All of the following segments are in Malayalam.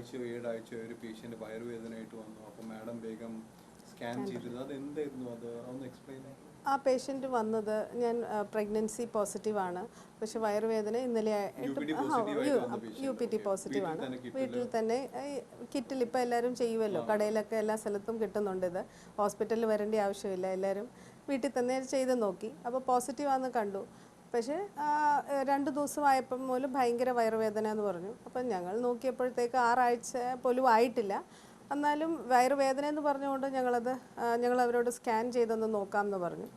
ആറാഴ്ചയോ ഏഴാഴ്ചയോ ഒരു പേഷ്യന്റ് വയറുവേദനയായിട്ട് വന്നു. അപ്പോൾ മാഡം വേഗം സ്കാൻ ചെയ്തിരുന്നു. അത് എന്തായിരുന്നു അത് ഒന്ന് എക്സ്പ്ലെയിൻ ആ പേഷ്യന്റ് വന്നത് ഞാൻ പ്രഗ്നൻസി ആണ്. പക്ഷെ വയറുവേദന ഇന്നലെ. യു പി ടി പോസിറ്റീവ് പോസിറ്റീവാണ് വീട്ടിൽ തന്നെ kit വീട്ടിൽ തന്നെ കിറ്റിൽ ഇപ്പോൾ എല്ലാവരും ചെയ്യുമല്ലോ കടയിലൊക്കെ എല്ലാ സ്ഥലത്തും കിട്ടുന്നുണ്ട് ഇത്. ഹോസ്പിറ്റലിൽ വരേണ്ട ആവശ്യമില്ല. എല്ലാവരും വീട്ടിൽ തന്നെ ചെയ്ത് നോക്കി. അപ്പോൾ പോസിറ്റീവാണെന്ന് കണ്ടു. പക്ഷേ രണ്ട് ദിവസമായപ്പം പോലും ഭയങ്കര വയറുവേദന എന്ന് പറഞ്ഞു. അപ്പം ഞങ്ങൾ നോക്കിയപ്പോഴത്തേക്ക് ആറാഴ്ച പോലും ആയിട്ടില്ല എന്നാലും വയറുവേദന എന്ന് പറഞ്ഞുകൊണ്ട് ഞങ്ങളത് ഞങ്ങൾ അവരോട് സ്കാൻ ചെയ്തൊന്ന് നോക്കാം എന്ന് പറഞ്ഞു.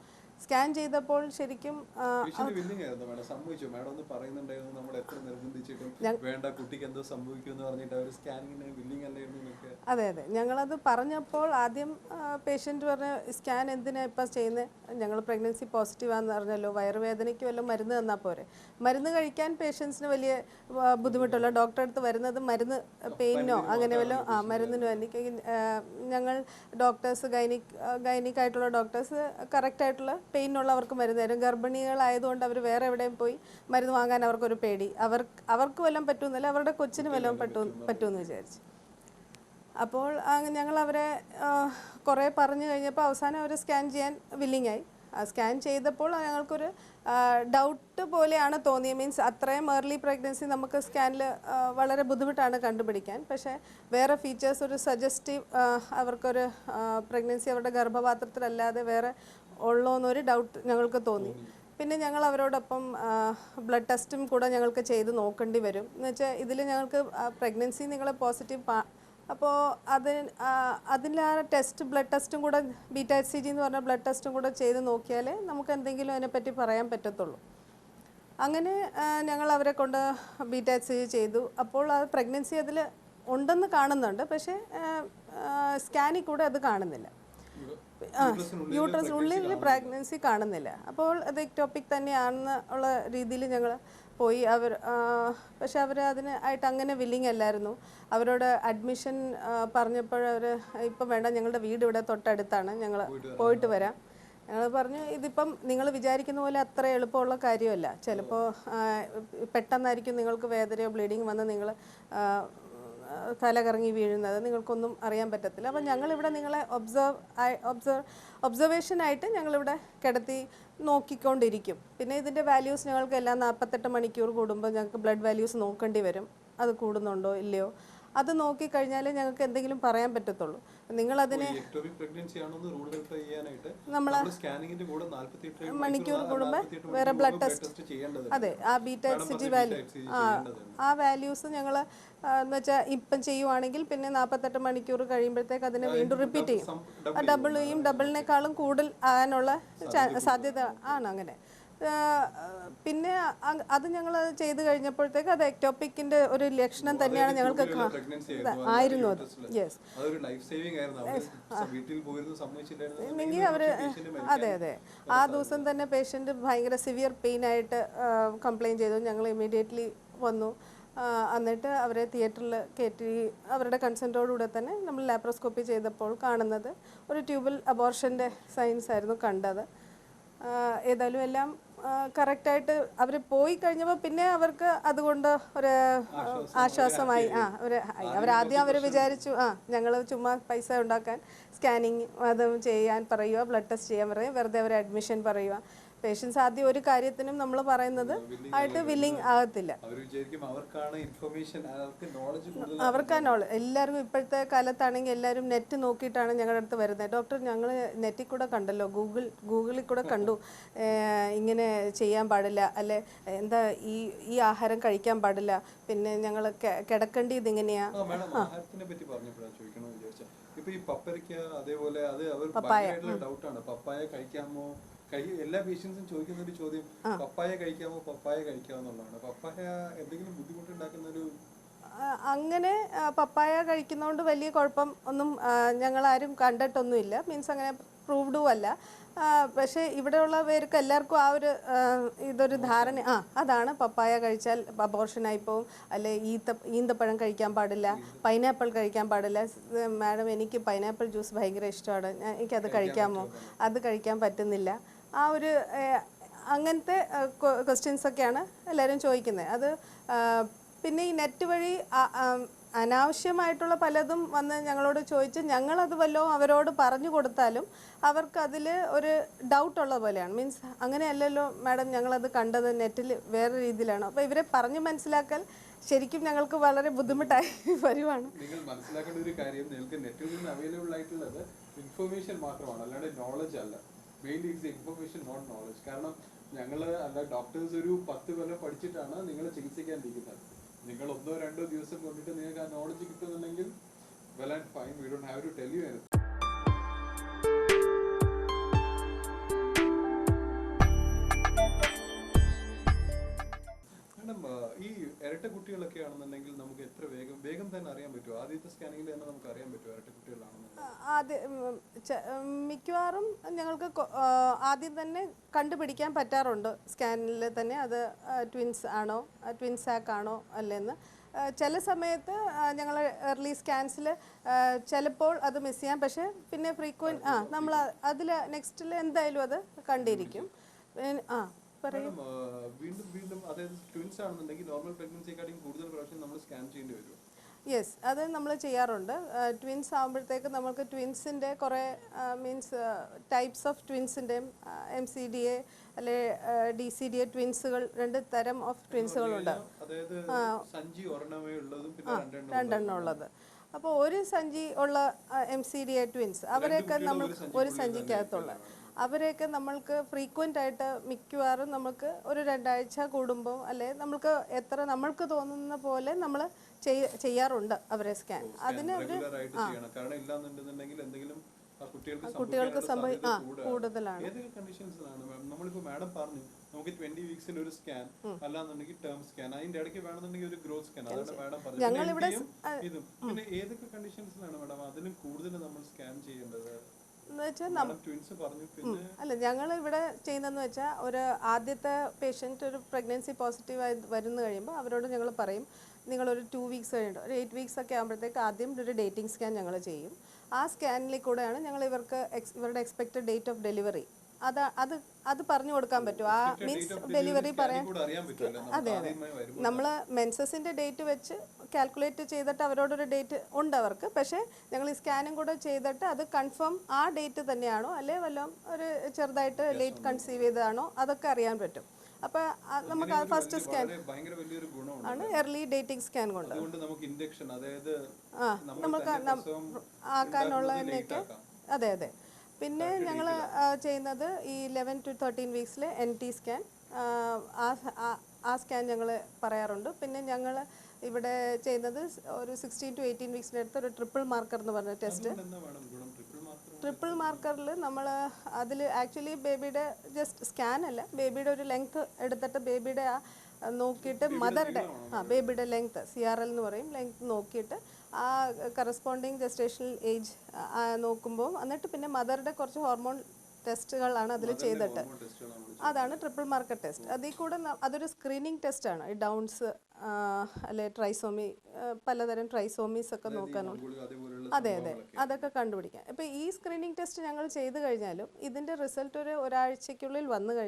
സ്കാൻ ചെയ്തപ്പോൾ ശരിക്കും വേണ്ട കുട്ടിക്ക് എന്തോ സംഭവിക്കും എന്ന് പറഞ്ഞിട്ട് അവർ സ്കാനിങ്ങിന് വില്ലിംഗ് അല്ലായിരുന്നു അതെ അതെ. ഞങ്ങളത് പറഞ്ഞപ്പോൾ ആദ്യം പേഷ്യന്റ് പറഞ്ഞ സ്കാൻ എന്തിനാണ് ഇപ്പം ചെയ്യുന്നത് ഞങ്ങൾ പ്രഗ്നൻസി ആണെന്ന് പറഞ്ഞല്ലോ. വയറുവേദനയ്ക്ക് വല്ല മരുന്ന് തന്നാൽ പോരെ? മരുന്ന് കഴിക്കാൻ പേഷ്യൻസിന് വലിയ ബുദ്ധിമുട്ടല്ല. ബുദ്ധിമുട്ടുള്ള ഡോക്ടറെ അടുത്ത് വരുന്നത് മരുന്ന് പെയിനോ അങ്ങനെ വല്ല ആ മരുന്നിനോ അല്ലെങ്കിൽ ഞങ്ങൾ ഡോക്ടേഴ്സ് ഗൈനിക് ഗൈനിക് ആയിട്ടുള്ള ഡോക്ടേഴ്സ് കറക്റ്റായിട്ടുള്ള പെയിനുള്ളവർക്ക് മരുന്ന് തരും. ഗർഭിണികളായതുകൊണ്ട് അവർ വേറെ എവിടെയും പോയി മരുന്ന് വാങ്ങാൻ അവർക്കൊരു പേടി. അവർക്ക് അവർക്ക് വല്ലതും പറ്റുമെന്നല്ല അവരുടെ കൊച്ചിന് വല്ലതും പറ്റും പറ്റുമെന്ന് വിചാരിച്ചു. അപ്പോൾ ഞങ്ങൾ അവരെ കുറേ പറഞ്ഞു കഴിഞ്ഞപ്പോൾ അവസാനം അവർ സ്കാൻ ചെയ്യാൻ ആയി സ്കാൻ ചെയ്തപ്പോൾ ഞങ്ങൾക്കൊരു ഡൗട്ട് പോലെയാണ് തോന്നിയത് മീൻസ് അത്രയും ഏർലി പ്രഗ്നൻസി നമുക്ക് സ്കാനിൽ വളരെ ബുദ്ധിമുട്ടാണ് കണ്ടുപിടിക്കാൻ. പക്ഷേ വേറെ ഫീച്ചേഴ്സ് ഒരു സജസ്റ്റീവ് അവർക്കൊരു പ്രഗ്നൻസി അവരുടെ ഗർഭപാത്രത്തിലല്ലാതെ വേറെ ഉള്ളോ എന്നൊരു ഡൗട്ട് ഞങ്ങൾക്ക് തോന്നി. പിന്നെ ഞങ്ങൾ അവരോടൊപ്പം ബ്ലഡ് ടെസ്റ്റും കൂടെ ഞങ്ങൾക്ക് ചെയ്ത് നോക്കേണ്ടി വരും. എന്ന് വെച്ചാൽ ഇതിൽ ഞങ്ങൾക്ക് പ്രഗ്നൻസി നിങ്ങളെ പോസിറ്റീവ് അപ്പോൾ അത് അതിൽ ആ ടെസ്റ്റ് ബ്ലഡ് ടെസ്റ്റും കൂടെ ബീറ്റ എച്ച് സി ജി എന്ന് പറഞ്ഞ ബ്ലഡ് ടെസ്റ്റും കൂടെ ചെയ്ത് നോക്കിയാൽ നമുക്ക് എന്തെങ്കിലും അതിനെപ്പറ്റി പറയാൻ പറ്റത്തുള്ളൂ. അങ്ങനെ ഞങ്ങൾ അവരെ കൊണ്ട് ബീറ്റ എച്ച് സി ജി ചെയ്തു. അപ്പോൾ അത് പ്രഗ്നൻസി അതിൽ ഉണ്ടെന്ന് കാണുന്നുണ്ട്. പക്ഷേ സ്കാനിൽ കൂടെ അത് കാണുന്നില്ല. യൂട്രസിനുള്ളിൽ പ്രഗ്നൻസി കാണുന്നില്ല. അപ്പോൾ അത് ടോപ്പിക് തന്നെയാണെന്ന് ഉള്ള രീതിയിൽ ഞങ്ങൾ പോയി. അവർ പക്ഷെ അവർ അതിന് ആയിട്ട് അങ്ങനെ വില്ലിങ് അല്ലായിരുന്നു. അവരോട് അഡ്മിഷൻ പറഞ്ഞപ്പോൾ അവർ ഇപ്പം വേണ്ട ഞങ്ങളുടെ വീട് ഇവിടെ തൊട്ടടുത്താണ്. ഞങ്ങൾ പോയിട്ട് വരാം. ഞങ്ങൾ പറഞ്ഞു ഇതിപ്പം നിങ്ങൾ വിചാരിക്കുന്ന പോലെ അത്ര എളുപ്പമുള്ള കാര്യമല്ല. ചിലപ്പോൾ പെട്ടെന്നായിരിക്കും നിങ്ങൾക്ക് വേദനയോ ബ്ലീഡിങ് വന്ന് നിങ്ങൾ തല കറങ്ങി വീഴുന്നത് നിങ്ങൾക്കൊന്നും അറിയാൻ പറ്റത്തില്ല. അപ്പം ഞങ്ങളിവിടെ നിങ്ങളെ ഒബ്സർവ് ഒബ്സർവ് ഒബ്സർവേഷനായിട്ട് ഞങ്ങളിവിടെ കിടത്തി നോക്കിക്കൊണ്ടിരിക്കും. പിന്നെ ഇതിന്റെ വാല്യൂസ് ഞങ്ങൾക്ക് എല്ലാം നാൽപ്പത്തെട്ട് മണിക്കൂർ കൂടുമ്പോൾ ഞങ്ങൾക്ക് ബ്ലഡ് വാല്യൂസ് നോക്കേണ്ടി വരും. അത് കൂടുന്നുണ്ടോ ഇല്ലയോ? അത് നോക്കിക്കഴിഞ്ഞാൽ ഞങ്ങൾക്ക് എന്തെങ്കിലും പറയാൻ പറ്റത്തുള്ളൂ. നിങ്ങൾ അതിനെ നമ്മൾ സ്കാനിങ്ങിന്റെ കൂടെ 48 മണിക്കൂർ കൂടുമ്പോൾ വേറെ ബ്ലഡ് ടെസ്റ്റ് അതെ ആ ബീറ്റ ജി പറഞ്ഞ വാല്യൂ ആ ആ വാല്യൂസ് ഞങ്ങൾ എന്ന് വെച്ചാൽ ഇപ്പം ചെയ്യുവാണെങ്കിൽ പിന്നെ നാൽപ്പത്തെട്ട് മണിക്കൂർ കഴിയുമ്പോഴത്തേക്ക് അതിനെ വീണ്ടും റിപ്പീറ്റ് ചെയ്യും. ഡബിൾ ചെയ്യും ഡബിളിനേക്കാളും കൂടുതൽ ആകാനുള്ള സാധ്യത ആണ് അങ്ങനെ. പിന്നെ അത് ഞങ്ങൾ ചെയ്തു കഴിഞ്ഞപ്പോഴത്തേക്ക് അത് എക്ടോപ്പിക്കിന്റെ ഒരു ലക്ഷണം തന്നെയാണ് ഞങ്ങൾക്ക് ആയിരുന്നു. അത് യെസ് ഇല്ലെങ്കിൽ അവർ അതെ അതെ. ആ ദിവസം തന്നെ പേഷ്യന്റ് ഭയങ്കര സിവിയർ പെയിൻ ആയിട്ട് കംപ്ലയിൻ ചെയ്തു. ഞങ്ങൾ ഇമ്മീഡിയറ്റ്ലി വന്നു. എന്നിട്ട് അവരെ തിയേറ്ററിൽ കയറ്റി അവരുടെ കൺസെന്റോടുകൂടെ തന്നെ നമ്മൾ ലാപ്രോസ്കോപ്പി ചെയ്തപ്പോൾ കാണുന്നത് ഒരു ട്യൂബിൽ അബോർഷന്റെ സൈൻസ് ആയിരുന്നു കണ്ടത്. ഏതായാലും എല്ലാം കറക്റ്റായിട്ട് അവർ പോയി കഴിഞ്ഞപ്പോൾ പിന്നെ അവർക്ക് അതുകൊണ്ട് ഒരു ആശ്വാസമായി ആ ഒരു അവരാദ്യം അവർ വിചാരിച്ചു. ആ ഞങ്ങൾ ചുമ്മാ പൈസ ഉണ്ടാക്കാൻ സ്കാനിങ് അത് ചെയ്യാൻ പറയുക ബ്ലഡ് ടെസ്റ്റ് ചെയ്യാൻ പറയുക വെറുതെ അവർ അഡ്മിഷൻ പറയുക പേഷ്യൻസ് ആദ്യം ഒരു കാര്യത്തിനും നമ്മൾ പറയുന്നത് ആയിട്ട് വില്ലിങ് ആകത്തില്ല. അവർക്ക് എല്ലാവരും നോളജ് ഇപ്പോഴത്തെ കാലത്താണെങ്കിൽ എല്ലാവരും നെറ്റ് നോക്കിയിട്ടാണ് ഞങ്ങളുടെ അടുത്ത് വരുന്നത്. ഡോക്ടർ ഞങ്ങൾ നെറ്റിൽ കൂടെ കണ്ടല്ലോ. ഗൂഗിൾ ഗൂഗിളിൽ കൂടെ കണ്ടു. ഇങ്ങനെ ചെയ്യാൻ പാടില്ല. അല്ലെ എന്താ ഈ ഈ ആഹാരം കഴിക്കാൻ പാടില്ല. പിന്നെ ഞങ്ങൾ കിടക്കേണ്ടി ഇതിങ്ങനെയാ പപ്പായ. ഡൗട്ടാണ് പപ്പായ കഴിക്കാമോ? എല്ലാ പേഷ്യൻസും ചോദിക്കുന്ന ഒരു ചോദ്യം പപ്പായ കഴിക്കാമോ? പപ്പായ കഴിക്കാമോ? എന്നുള്ളതാണ്. പപ്പായ എന്തെങ്കിലും ബുദ്ധിമുട്ടുണ്ടാക്കുന്ന ഒരു അങ്ങനെ പപ്പായ കഴിക്കുന്നതുകൊണ്ട് വലിയ കുഴപ്പം ഒന്നും ഞങ്ങൾ ആരും കണ്ടിട്ടൊന്നും കണ്ടിട്ടൊന്നുമില്ല. മീൻസ് അങ്ങനെ പ്രൂവ്ഡും അല്ല. പക്ഷെ പക്ഷേ ഇവിടെയുള്ള പേർക്ക് എല്ലാവർക്കും ആ ഒരു ഇതൊരു ധാരണ ആ അതാണ്. പപ്പായ കഴിച്ചാൽ അബോർഷനായി പോവും. അല്ലെ ഈത്ത ഈന്തപ്പഴം കഴിക്കാൻ പാടില്ല. പൈനാപ്പിൾ കഴിക്കാൻ പാടില്ല. മാഡം എനിക്ക് പൈനാപ്പിൾ ജ്യൂസ് ഭയങ്കര ഇഷ്ടമാണ്. എനിക്കത് കഴിക്കാമോ? അത് കഴിക്കാൻ പറ്റുന്നില്ല. ആ ഒരു അങ്ങനത്തെ ക്വസ്റ്റ്യൻസ് ഒക്കെയാണ് എല്ലാവരും ചോദിക്കുന്നത്. അത് പിന്നെ ഈ നെറ്റ് വഴി അനാവശ്യമായിട്ടുള്ള പലതും വന്ന് ഞങ്ങളോട് ചോദിച്ച് ഞങ്ങളത് വല്ലതും അവരോട് പറഞ്ഞു കൊടുത്താലും അവർക്ക് അതിൽ ഒരു ഡൗട്ട് ഉള്ള പോലെയാണ്. മീൻസ് അങ്ങനെയല്ലല്ലോ മാഡം ഞങ്ങളത് കണ്ടത് നെറ്റിൽ വേറെ രീതിയിലാണ്. അപ്പോൾ ഇവരെ പറഞ്ഞു മനസ്സിലാക്കൽ ശരിക്കും ഞങ്ങൾക്ക് വളരെ ബുദ്ധിമുട്ടായി വരുവാണ്. നിങ്ങൾ മനസ്സിലാക്കേണ്ട ഒരു കാര്യം നെറ്റിൽ നിന്ന് അവൈലബിൾ ആയിട്ടുള്ളത് ഇൻഫർമേഷൻ മാത്രമാണ്. അല്ലാണ്ട് നോളജ് അല്ല. Mainly it's information not knowledge കാരണം ഞങ്ങൾ അല്ല ഡോക്ടേഴ്സ് ഒരു പത്ത് കൊല്ലം പഠിച്ചിട്ടാണ് നിങ്ങളെ ചികിത്സിക്കാൻ ഇരിക്കുന്നത് നിങ്ങൾ ഒന്നോ രണ്ടോ ദിവസം കൊണ്ടിട്ട് നിങ്ങൾക്ക് ആ knowledge കിട്ടുന്നുണ്ടെങ്കിൽ well and fine we don't have to tell you ഇരട്ട കുട്ടികളൊക്കെ ആണെന്നുണ്ടെങ്കിൽ നമുക്ക് എത്ര വേഗം വേഗം തന്നെ അറിയാൻ പറ്റുമോ? ആദ്യത്തെ സ്കാനിങ്ങിൽ തന്നെ നമുക്ക് അറിയാൻ പറ്റുമോ ഇരട്ട കുട്ടികളാണെന്ന് മിക്കവാറും ഞങ്ങൾക്ക് ആദ്യം തന്നെ കണ്ടുപിടിക്കാൻ പറ്റാറുണ്ട് സ്കാനിൽ തന്നെ. അത് ട്വിൻസ് ആണോ ട്വിൻസ് ആക്ക് ആണോ അല്ലെന്ന്. ചില സമയത്ത് ഞങ്ങൾ എർലി സ്കാൻസിൽ ചിലപ്പോൾ അത് മിസ് ചെയ്യാം. പക്ഷേ പിന്നെ ഫ്രീക്വൻ ആ നമ്മൾ അതിൽ നെക്സ്റ്റിൽ എന്തായാലും അത് കണ്ടിരിക്കും. ആ പറയൂ. വീണ്ടും വീണ്ടും അതായത് ട്വിൻസ് ആണെന്നുണ്ടെങ്കിൽ നോർമൽ പ്രഗ്നൻസിയെക്കാട്ടിയും കൂടുതൽ പ്രാവശ്യം നമ്മൾ സ്കാൻ ചെയ്യേണ്ടി വരും. യെസ് അത് നമ്മൾ ചെയ്യാറുണ്ട്. ട്വിൻസ് ആകുമ്പോഴത്തേക്ക് നമ്മൾക്ക് ട്വിൻസിന്റെ കുറേ മീൻസ് ടൈപ്സ് ഓഫ് ട്വിൻസിന്റെയും എം സി ഡി എ അല്ലെ ഡി സി ഡി എ ട്വിൻസുകൾ രണ്ട് തരം ഓഫ് ട്വിൻസുകളുണ്ട് രണ്ടെണ്ണം ഉള്ളത്. അപ്പോൾ ഒരു സഞ്ചി ഉള്ള M C D A twins അവരെയൊക്കെ നമ്മൾ ഒരു സഞ്ചിക്കകത്തുള്ള അവരെയൊക്കെ നമ്മൾക്ക് ഫ്രീക്വന്റ് ആയിട്ട് മിക്കവാറും നമുക്ക് ഒരു രണ്ടാഴ്ച കൂടുമ്പോൾ അല്ലെ നമ്മൾക്ക് എത്ര നമ്മൾക്ക് തോന്നുന്ന പോലെ നമ്മൾ ചെയ്യാറുണ്ട് അവരെ സ്കാൻ അതിന് ഒരു ആ. കുട്ടികൾക്ക് കുട്ടികൾക്ക് സംഭവി സംഭവിക്കാനുള്ള ആ കൂടുതലാണ്. ഏതൊക്കെ കണ്ടീഷൻസിലാണ് മാം നമ്മളിപ്പോ മാഡം പറഞ്ഞു നമുക്ക് ട്വന്റി വീക്സിൽ ഒരു സ്കാൻ അല്ലാന്നുണ്ടെങ്കിൽ ടേം സ്കാൻ അതിന്റെ ഇടയ്ക്ക് വേണമെന്നുണ്ടെങ്കിൽ ഒരു ഗ്രോത്ത് സ്കാൻ അതാണ് മാഡം പറഞ്ഞത്. ഞങ്ങളിവിടെ പിന്നെ MT യും ഇതും. പിന്നെ ഏതൊക്കെ കണ്ടീഷൻസിലാണ് മാഡം അതിലും കൂടുതൽ നമ്മൾ സ്കാൻ ചെയ്യേണ്ടത്? എന്ന് വെച്ചാൽ അല്ല ഞങ്ങൾ ഇവിടെ ചെയ്യുന്നതെന്ന് വെച്ചാൽ ഒരു ആദ്യത്തെ പേഷ്യന്റ് ഒരു പ്രഗ്നൻസി പോസിറ്റീവായി വരുന്നു കഴിയുമ്പോൾ അവരോട് ഞങ്ങൾ പറയും നിങ്ങളൊരു ടു വീക്സ് കഴിഞ്ഞിട്ട് ഒരു എയ്റ്റ് വീക്സ് ഒക്കെ ആകുമ്പോഴത്തേക്ക് ആദ്യം ഒരു ഡേറ്റിംഗ് സ്കാൻ ഞങ്ങൾ ചെയ്യും. ആ സ്കാനിൽ കൂടെയാണ് ഞങ്ങൾ ഇവർക്ക് ഇവരുടെ എക്സ്പെക്റ്റഡ് ഡേറ്റ് ഓഫ് ഡെലിവറി അത് അത് അത് പറഞ്ഞു കൊടുക്കാൻ പറ്റും ആ മീൻസ് ഡെലിവറി പറയാൻ അതെ അതെ. നമ്മൾ മെൻസസിന്റെ ഡേറ്റ് വെച്ച് കാൽക്കുലേറ്റ് ചെയ്തിട്ട് അവരോടൊരു ഡേറ്റ് ഉണ്ട് അവർക്ക്. പക്ഷേ ഞങ്ങൾ ഈ സ്കാനും കൂടെ ചെയ്തിട്ട് അത് കൺഫേം ആ ഡേറ്റ് തന്നെയാണോ? അല്ലെ വല്ലതും ഒരു ചെറുതായിട്ട് ലേറ്റ് കൺസീവ് ചെയ്തതാണോ? അതൊക്കെ അറിയാൻ പറ്റും. അപ്പോൾ നമുക്ക് ഫസ്റ്റ് സ്കാൻ ആണ് എർലി ഡേറ്റിംഗ് സ്കാൻ കൊണ്ട്. നമുക്ക് ആക്കാനുള്ളതിനൊക്കെ അതെ അതെ. പിന്നെ ഞങ്ങൾ ചെയ്യുന്നത് ഈ ലെവൻ ടു തേർട്ടീൻ വീക്സിൽ എൻ ടി സ്കാൻ ആ സ്കാൻ ഞങ്ങൾ പറയാറുണ്ട്. പിന്നെ ഞങ്ങൾ ഇവിടെ ചെയ്യുന്നത് ഒരു സിക്സ്റ്റീൻ ടു എയ്റ്റീൻ വീക്സിന്റെ അടുത്ത് ഒരു ട്രിപ്പിൾ മാർക്കർ എന്ന് പറഞ്ഞ ടെസ്റ്റ് ട്രിപ്പിൾ മാർക്കറിൽ നമ്മൾ അതിൽ ആക്ച്വലി ബേബിയുടെ ജസ്റ്റ് സ്കാൻ അല്ല ബേബിയുടെ ഒരു ലെങ്ത് എടുത്തിട്ട് ബേബിയുടെ ആ, നോക്കിയിട്ട് മദറുടെ ആ ബേബിയുടെ ലെങ്ത് സി ആർ എൽ എന്ന് പറയും ലെങ്ത് നോക്കിയിട്ട് ആ കറസ്പോണ്ടിങ് ജസ്റ്റേഷണൽ ഏജ് നോക്കുമ്പോൾ എന്നിട്ട് പിന്നെ മദറുടെ കുറച്ച് ഹോർമോൺ ടെസ്റ്റുകളാണ് അതിൽ ചെയ്തിട്ട്. അതാണ് ട്രിപ്പിൾ മാർക്കർ ടെസ്റ്റ് അതിൽ കൂടെ അതൊരു സ്ക്രീനിങ് ടെസ്റ്റാണ് ഈ ഡൗൺസ് അല്ലെ ട്രൈസോമി പലതരം ട്രൈസോമീസ് ഒക്കെ നോക്കാനും. അതെ അതെ. അതൊക്കെ കണ്ടുപിടിക്കാം. ഇപ്പം ഈ സ്ക്രീനിങ് ടെസ്റ്റ് ഞങ്ങൾ ചെയ്തു കഴിഞ്ഞാലും ഇതിന്റെ റിസൾട്ട് ഒരു ഒരാഴ്ചയ്ക്കുള്ളിൽ വന്നു കഴിഞ്ഞാൽ